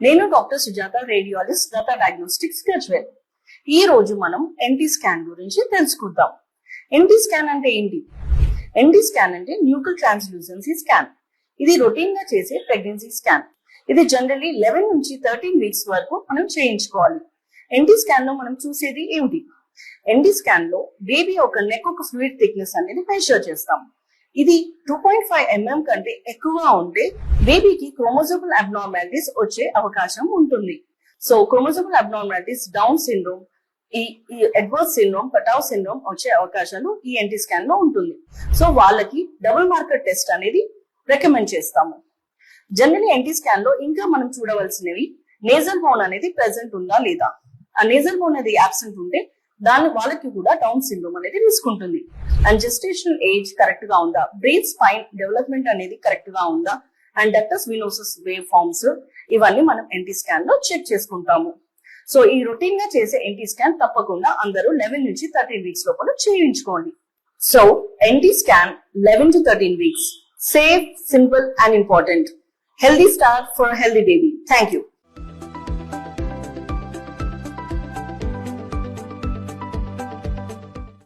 నేను doctor Sujatha radiologist గత diagnostics Gajwel ఈ రోజు మనం ఎన్టీ స్కాన్ గురించి తెలుసుకుందాం. ఎన్టీ స్కాన్ అంటే ఏంటి? ఎన్టీ స్కాన్ అంటే న్యూకల్ ట్రాన్స్లూసెన్సీ స్కాన్ ఇది రొటీన్గా చేసే ప్రెగ్నెన్సీ స్కాన్ ఇది జనరలీ లెవెన్ నుంచి థర్టీన్ వీక్స్ వరకు మనం చేయించుకోవాలి. ఎన్టీ స్కాన్లో మనం చూసేది ఏమిటి? ఎన్టీ స్కాన్లో బేబీ ఒక నెక్ ఒక ఫ్లూయిడ్ థిక్నెస్ అనేది మెజర్ చేస్తాం. ఇది టూ పాయింట్ ఫైవ్ ఎంఎం కంటే ఎక్కువగా ఉంటే బేబీకి క్రోమోజోబల్ అబ్నార్మాలిటీస్ వచ్చే అవకాశం ఉంటుంది. So chromosomal abnormalities down syndrome ఈ ఎడ్వర్డ్ సిండ్రోమ్ పటావ్ సిండ్రోమ్ వచ్చే అవకాశాలు ఈ ఎన్టీ స్కాన్లో ఉంటుంది. సో వాళ్ళకి డబుల్ మార్కర్ టెస్ట్ అనేది రికమెండ్ చేస్తాము. జనరల్ ఎన్టీ స్కాన్లో ఇంకా మనం చూడవలసినవి నేజల్ బోన్ అనేది ప్రెసెంట్ ఉందా లేదా? ఆ నేజల్ బోన్ అనేది యాబ్సెంట్ ఉంటే దాని వాళ్ళకి కూడా డౌన్ సిండ్రోమ్ అనేది తీసుకుంటుంది అండ్ జెస్టేషనల్ ఏజ్ కరెక్ట్గా ఉందా? బ్రెయిన్ స్పైన్ డెవలప్మెంట్ అనేది కరెక్ట్గా ఉందా? And ductus venosus wave forms ఇవన్నీ మనం ఎన్టీ స్కాన్లో చెక్ చేసుకుంటాము. సో ఈ రొటీన్గా చేసే ఎన్టీ స్కాన్ తప్పకుండా అందరూ లెవెన్ నుంచి థర్టీన్ వీక్స్ లోపల చేయించుకోండి. So NT scan eleven to thirteen weeks safe simple and important healthy start for healthy baby thank you